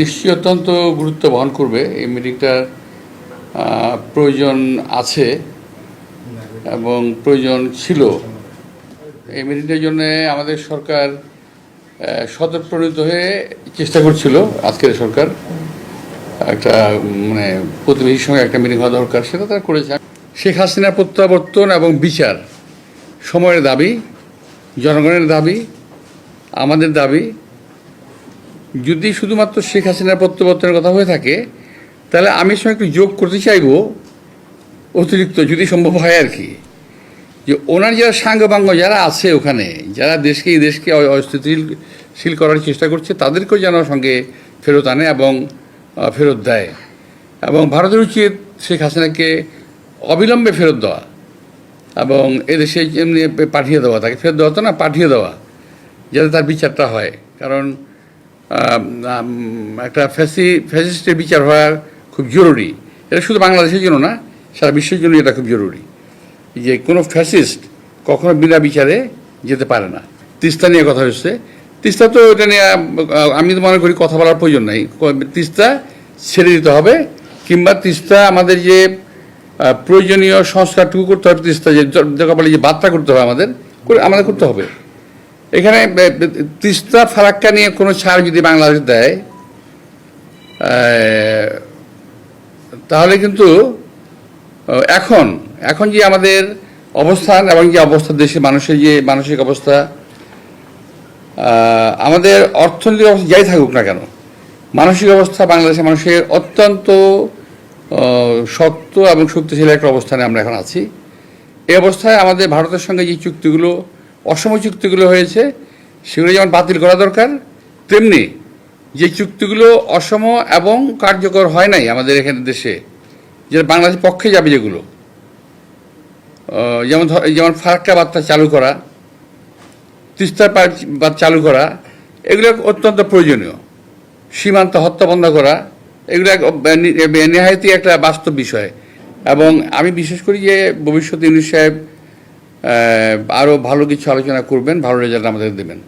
নিশ্চয়ই অত্যন্ত গুরুত্ব বহন করবে। এই মিটিংটার প্রয়োজন আছে এবং প্রয়োজন ছিল। এই মিটিংটার জন্য আমাদের সরকার স্বতঃপ্রণীত হয়ে চেষ্টা করছিল, আজকের সরকার। একটা মানে প্রতিবেশীর সঙ্গে একটা মিটিং হওয়া দরকার, সেটা তারা করেছে। শেখ হাসিনার প্রত্যাবর্তন এবং বিচার সময়ের দাবি, জনগণের দাবি, আমাদের দাবি যদি শুধুমাত্র শেখ হাসিনার প্রত্যাবর্তনের কথা হয়ে থাকে, তাহলে আমি সঙ্গে একটু যোগ করতে চাইব, অতিরিক্ত যদি সম্ভব হয় আর কি। যে ওনার যারা সাঙ্গপাঙ্গ যারা আছে ওখানে, যারা দেশকে, এই দেশকে অস্থিতিশীল করার চেষ্টা করছে, তাদেরকেও যেন সঙ্গে ফেরত আনে এবং ফেরত দেয়। এবং ভারতের উচিত শেখ হাসিনাকে অবিলম্বে ফেরত দেওয়া এবং এদেশে এমনি পাঠিয়ে দেওয়া, তাকে ফেরত দেওয়া তো না, পাঠিয়ে দেওয়া, যাতে তার বিচারটা হয়। কারণ একটা ফ্যাসি, ফ্যাসিস্টের বিচার হওয়া খুব জরুরি। এটা শুধু বাংলাদেশের জন্য না, সারা বিশ্বের জন্য এটা খুব জরুরি। যে কোনো ফ্যাসিস্ট কখনো বিনা বিচারে যেতে পারে না। তিস্তা নিয়ে কথা হচ্ছে তিস্তা তো এটা নিয়ে, আমি তো মনে করি কথা বলার প্রয়োজন নাই। তিস্তা ছেড়ে দিতে হবে, কিংবা তিস্তা আমাদের যে প্রয়োজনীয় সংস্কারটুকু করতে হবে, তিস্তা যে বলে যে বার্তা করতে হবে আমাদের, করে আমাদের করতে হবে। এখানে তিস্তা ফারাক্কা নিয়ে কোনো ছাড় যদি বাংলাদেশ দেয় তাহলে কিন্তু এখন এখন যে আমাদের অবস্থান এবং যে অবস্থা দেশের মানুষের যে মানসিক অবস্থা আমাদের অর্থনৈতিক অবস্থা যাই থাকুক না কেন, মানসিক অবস্থা বাংলাদেশের মানুষের অত্যন্ত শক্ত এবং শক্তিশালী একটা অবস্থানে আমরা এখন আছি। এই অবস্থায় আমাদের ভারতের সঙ্গে যে চুক্তিগুলো অসম চুক্তিগুলো হয়েছে সেগুলো যেমন বাতিল করা দরকার তেমনি যে চুক্তিগুলো অসম এবং কার্যকর হয় নাই আমাদের এখানে দেশে যেটা বাংলাদেশের পক্ষে যাবে যেগুলো যেমন যেমন ফারাক্কা বার্তা চালু করা তিস্তার বাঁধ চালু করা এগুলো অত্যন্ত প্রয়োজনীয় সীমান্ত হত্যা বন্ধ করা এগুলো এক নি- একটা বাস্তব বিষয় এবং আমি বিশেষ করি যে ভবিষ্যৎ ইউনিস সাহেব আরও ভালো কিছু আলোচনা করবেন ভালো রেজাল্ট আমাদের দেবেন।